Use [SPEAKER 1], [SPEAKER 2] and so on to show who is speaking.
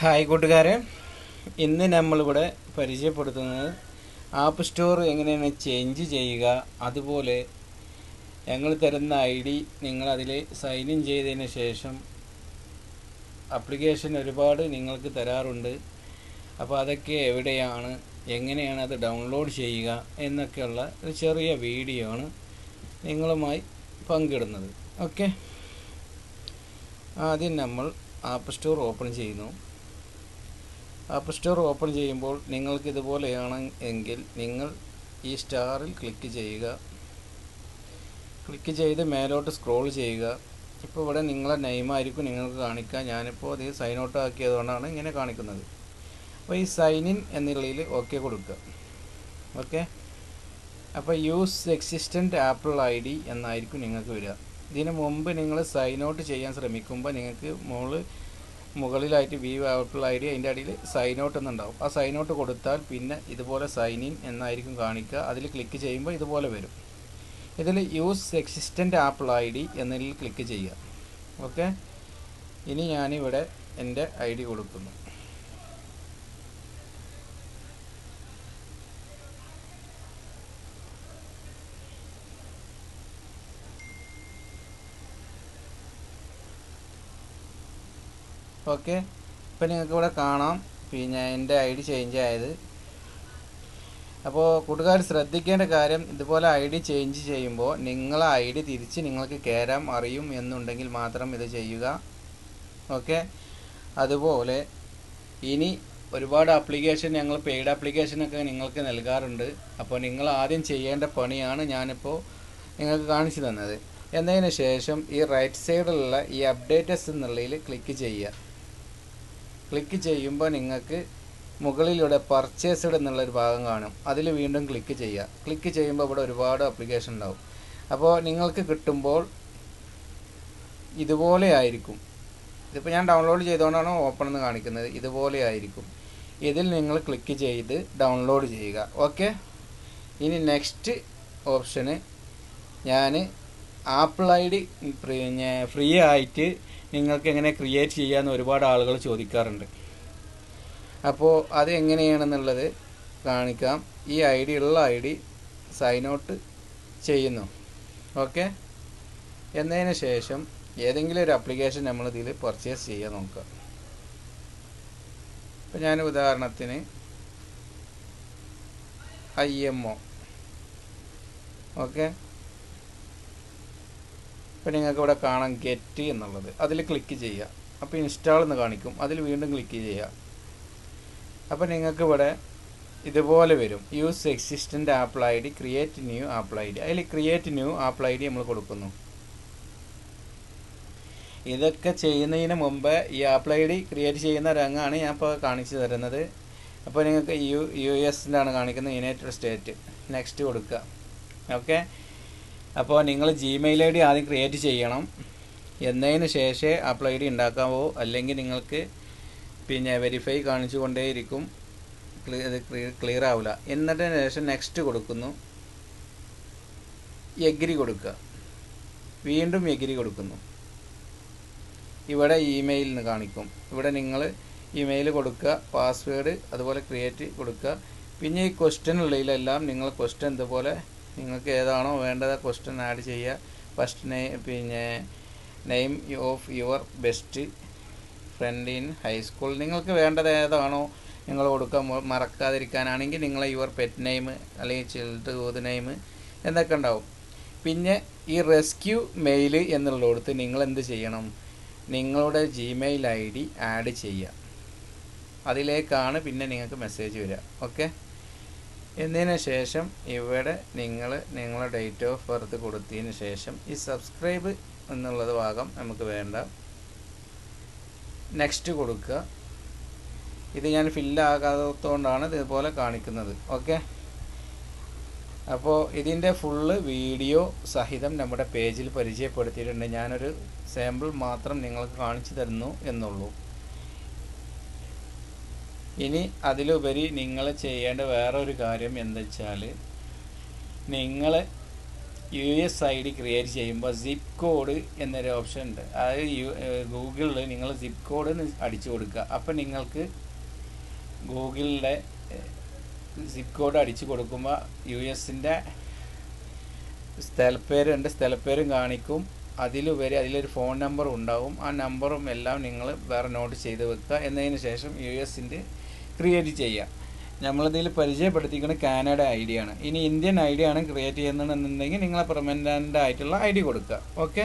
[SPEAKER 1] Hi കൂട്ടുകാരെ. ഇന്ന് നമ്മളിവിടെ പരിചയപ്പെടുത്തുന്നത് ആപ്പ് സ്റ്റോർ എങ്ങനെയാണ് ചേഞ്ച് ചെയ്യുക അതുപോലെ ഞങ്ങൾ തരുന്ന ഐ ഡി നിങ്ങൾ അതിൽ സൈൻ ഇൻ ചെയ്തതിന് ശേഷം അപ്ലിക്കേഷൻ ഒരുപാട് നിങ്ങൾക്ക് തരാറുണ്ട്. അപ്പോൾ അതൊക്കെ എവിടെയാണ് എങ്ങനെയാണ് അത് ഡൗൺലോഡ് ചെയ്യുക എന്നൊക്കെയുള്ള ഒരു ചെറിയ വീഡിയോ ആണ് നിങ്ങളുമായി പങ്കിടുന്നത്. ഓക്കെ ആദ്യം നമ്മൾ ആപ്പ് സ്റ്റോർ ഓപ്പൺ ചെയ്യുന്നു. ആപ്പ് സ്റ്റോർ ഓപ്പൺ ചെയ്യുമ്പോൾ നിങ്ങൾക്ക് ഇതുപോലെയാണ് എങ്കിൽ നിങ്ങൾ ഈ സ്റ്റാറിൽ ക്ലിക്ക് ചെയ്യുക. ക്ലിക്ക് ചെയ്ത് മേലോട്ട് സ്ക്രോൾ ചെയ്യുക. ഇപ്പോൾ ഇവിടെ നിങ്ങളെ നെയിമായിരിക്കും നിങ്ങൾക്ക് കാണിക്കുക ഞാനിപ്പോൾ അത് സൈൻ ഔട്ട് ആക്കിയതുകൊണ്ടാണ് ഇങ്ങനെ കാണിക്കുന്നത്. അപ്പോൾ ഈ സൈൻ ഇൻ എന്നുള്ളതിൽ ഓക്കെ കൊടുക്കുക. ഓക്കെ അപ്പോൾ use existent Apple I D എന്നായിരിക്കും നിങ്ങൾക്ക് വരിക. ഇതിന് മുമ്പ് നിങ്ങൾ സൈൻ ഔട്ട് ചെയ്യാൻ ശ്രമിക്കുമ്പോൾ നിങ്ങൾക്ക് മുകളിൽ മുകളിലായിട്ട് വ്യൂ ആപ്പിൾ ഐ ഡി അതിന്റെ അടിയിൽ സൈൻ ഔട്ട് എന്നുണ്ടാവും. ആ സൈൻ ഔട്ട് കൊടുത്താൽ പിന്നെ ഇതുപോലെ സൈൻ ഇൻ എന്നായിരിക്കും കാണിക്കുക. അതിൽ ക്ലിക്ക് ചെയ്യുമ്പോൾ ഇതുപോലെ വരും. ഇതിൽ use existent Apple I D എന്നതിൽ ക്ലിക്ക് ചെയ്യുക. ഓക്കെ ഇനി ഞാനിവിടെ എന്റെ ഐ ഡി കൊടുക്കുന്നു. ഓക്കെ. ഇപ്പം നിങ്ങൾക്ക് ഇവിടെ കാണാം. പിന്നെ എന്റെ ഐ ഡി ചേഞ്ച് ആയത്. അപ്പോൾ കൂട്ടുകാർ ശ്രദ്ധിക്കേണ്ട കാര്യം ഇതുപോലെ ഐ ഡി ചേഞ്ച് ചെയ്യുമ്പോൾ നിങ്ങളെ ഐ ഡി തിരിച്ച് നിങ്ങൾക്ക് കയറാൻ അറിയും എന്നുണ്ടെങ്കിൽ മാത്രം ഇത് ചെയ്യുക. ഓക്കെ. അതുപോലെ ഇനി ഒരുപാട് ആപ്ലിക്കേഷൻ ഞങ്ങൾ പെയ്ഡ് ആപ്ലിക്കേഷനൊക്കെ നിങ്ങൾക്ക് നൽകാറുണ്ട്. അപ്പോൾ നിങ്ങൾ ആദ്യം ചെയ്യേണ്ട പണിയാണ് ഞാനിപ്പോൾ നിങ്ങൾക്ക് കാണിച്ചു തന്നത്. എന്നതിന് ശേഷം ഈ റൈറ്റ് സൈഡിലുള്ള ഈ അപ്ഡേറ്റസ് എന്നുള്ളതിൽ ക്ലിക്ക് ചെയ്യുക. ക്ലിക്ക് ചെയ്യുമ്പോൾ നിങ്ങൾക്ക് മുകളിലൂടെ പർച്ചേസ്ഡ് എന്നുള്ളൊരു ഭാഗം കാണും. അതിൽ വീണ്ടും ക്ലിക്ക് ചെയ്യുക. ക്ലിക്ക് ചെയ്യുമ്പോൾ ഇവിടെ ഒരുപാട് അപ്ലിക്കേഷൻ ഉണ്ടാവും. അപ്പോൾ നിങ്ങൾക്ക് കിട്ടുമ്പോൾ ഇതുപോലെ ആയിരിക്കും. ഇതിപ്പോൾ ഞാൻ ഡൗൺലോഡ് ചെയ്തുകൊണ്ടാണ് ഓപ്പൺ എന്ന് കാണിക്കുന്നത്. ഇതുപോലെ ആയിരിക്കും. ഇതിൽ നിങ്ങൾ ക്ലിക്ക് ചെയ്ത് ഡൗൺലോഡ് ചെയ്യുക. ഓക്കെ ഇനി നെക്സ്റ്റ് ഓപ്ഷന് ഞാൻ ആപ്പിൾ ഐ ഡി ഫ്രീ ആയിട്ട് നിങ്ങൾക്ക് എങ്ങനെ ക്രിയേറ്റ് ചെയ്യാമെന്ന് ഒരുപാട് ആളുകൾ ചോദിക്കാറുണ്ട്. അപ്പോൾ അത് എങ്ങനെയാണെന്നുള്ളത് കാണിക്കാം. ഈ ഐ ഡി ഉള്ള ഐ ഡി സൈൻ ഔട്ട് ചെയ്യുന്നു. ഓക്കെ എന്നതിന് ശേഷം ഏതെങ്കിലും ഒരു ആപ്ലിക്കേഷൻ നമ്മൾ ഇതിൽ പർച്ചേസ് ചെയ്യാൻ നോക്കുക. ഇപ്പം ഞാൻ ഉദാഹരണത്തിന് ഐ എം ഒ ഓക്കെ ഇപ്പം നിങ്ങൾക്ക് ഇവിടെ കാണാം ഗെറ്റ് എന്നുള്ളത്. അതിൽ ക്ലിക്ക് ചെയ്യുക. അപ്പോൾ ഇൻസ്റ്റാൾ എന്ന് കാണിക്കും. അതിൽ വീണ്ടും ക്ലിക്ക് ചെയ്യുക. അപ്പോൾ നിങ്ങൾക്ക് ഇവിടെ ഇതുപോലെ വരും. Use existent Apple I D create new Apple I D അതിൽ create new Apple I D നമ്മൾ കൊടുക്കുന്നു. ഇതൊക്കെ ചെയ്യുന്നതിന് മുമ്പ് ഈ ആപ്പിൾ ഐ ഡി ക്രിയേറ്റ് ചെയ്യുന്ന രംഗമാണ് ഞാൻ ഇപ്പോൾ കാണിച്ചു തരുന്നത്. അപ്പോൾ നിങ്ങൾക്ക് യു യു എസിലാണ് കാണിക്കുന്നത്. യുണൈറ്റഡ് സ്റ്റേറ്റ് നെക്സ്റ്റ് കൊടുക്കുക. ഓക്കെ അപ്പോൾ നിങ്ങൾ ജിമെയിൽ ഐ ഡി ആദ്യം ക്രിയേറ്റ് ചെയ്യണം. എന്നതിന് ശേഷമേ ആപ്പിൾ ഐ ഡി ഉണ്ടാക്കാവോ അല്ലെങ്കിൽ നിങ്ങൾക്ക് പിന്നെ വെരിഫൈ കാണിച്ചു കൊണ്ടേയിരിക്കും ക്ലിയർ ആവില്ല എന്നിട്ടതിന് ശേഷം നെക്സ്റ്റ് കൊടുക്കുന്നു. എഗ്രി കൊടുക്കുക. വീണ്ടും എഗ്രി കൊടുക്കുന്നു. ഇവിടെ ഇമെയിൽ നിന്ന് കാണിക്കും. ഇവിടെ നിങ്ങൾ ഇമെയിൽ കൊടുക്കുക പാസ്വേഡ് അതുപോലെ ക്രിയേറ്റ് കൊടുക്കുക. പിന്നെ ഈ ക്വസ്റ്റ്യൻ ഉള്ളതിലെല്ലാം നിങ്ങൾ ക്വസ്റ്റ്യൻ ഇതുപോലെ നിങ്ങൾക്ക് ഏതാണോ വേണ്ടത് ക്വസ്റ്റ്യൻ ആഡ് ചെയ്യുക. ഫസ്റ്റ് നെയ് പിന്നെ name of your best friend in high school നിങ്ങൾക്ക് വേണ്ടത് ഏതാണോ നിങ്ങൾ കൊടുക്കാൻ മറക്കാതിരിക്കാനാണെങ്കിൽ നിങ്ങൾ യുവർ പെറ്റ് നെയിം അല്ലെങ്കിൽ ചിൽഡ് നെയിം എന്നൊക്കെ ഉണ്ടാവും. പിന്നെ ഈ റെസ്ക്യൂ മെയിൽ എന്നുള്ളിടത്ത് നിങ്ങൾ എന്ത് ചെയ്യണം? നിങ്ങളുടെ ജിമെയിൽ ഐ ഡി ആഡ് ചെയ്യുക. അതിലേക്കാണ് പിന്നെ നിങ്ങൾക്ക് മെസ്സേജ് വരിക. ഓക്കെ എന്നതിന് ശേഷം ഇവിടെ നിങ്ങൾ നിങ്ങളുടെ ഡേറ്റ് ഓഫ് ബർത്ത് കൊടുത്തതിന് ശേഷം ഈ സബ്സ്ക്രൈബ് എന്നുള്ളത് ഭാഗം നമുക്ക് വേണ്ട. നെക്സ്റ്റ് കൊടുക്കുക. ഇത് ഞാൻ ഫില്ലാകാത്തതുകൊണ്ടാണ് ഇതുപോലെ കാണിക്കുന്നത്. ഓക്കെ അപ്പോൾ ഇതിന്റെ ഫുള്ള് വീഡിയോ സഹിതം നമ്മുടെ പേജിൽ പരിചയപ്പെടുത്തിയിട്ടുണ്ട്. ഞാനൊരു സാമ്പിൾ മാത്രം നിങ്ങൾക്ക് കാണിച്ചു തരുന്നു എന്നുള്ളൂ. ഇനി അതിലുപരി നിങ്ങൾ ചെയ്യേണ്ട വേറൊരു കാര്യം എന്താ വെച്ചാൽ നിങ്ങൾ U S I D create ചെയ്യുമ്പോൾ സിപ്പ് കോഡ് എന്നൊരു ഓപ്ഷൻ ഉണ്ട്. അത് യു ഗൂഗിളിൽ നിങ്ങൾ സിപ്പ് കോഡ് അടിച്ചു കൊടുക്കുക. അപ്പം നിങ്ങൾക്ക് ഗൂഗിളിലെ സിപ്പ് കോഡ് അടിച്ചു കൊടുക്കുമ്പോൾ യു എസിന്റെ സ്ഥലപ്പേരുണ്ട്. സ്ഥലപ്പേരും കാണിക്കും. അതിലുപരി അതിലൊരു ഫോൺ നമ്പർ ഉണ്ടാവും. ആ നമ്പറും എല്ലാം നിങ്ങൾ വേറെ നോട്ട് ചെയ്ത് വെക്കുക. എന്നതിന് ശേഷം യു എസിന്റെ ക്രിയേറ്റ് ചെയ്യുക നമ്മളിതിൽ പരിചയപ്പെടുത്തിക്കുന്നത് കാനഡ ഐ ഡി ആണ്. ഇനി ഇന്ത്യൻ ഐ ഡി ആണ് ക്രിയേറ്റ് ചെയ്യുന്നതെന്നുണ്ടെങ്കിൽ നിങ്ങൾ പെർമനന്റ് ആയിട്ടുള്ള ഐ ഡി കൊടുക്കുക. ഓക്കെ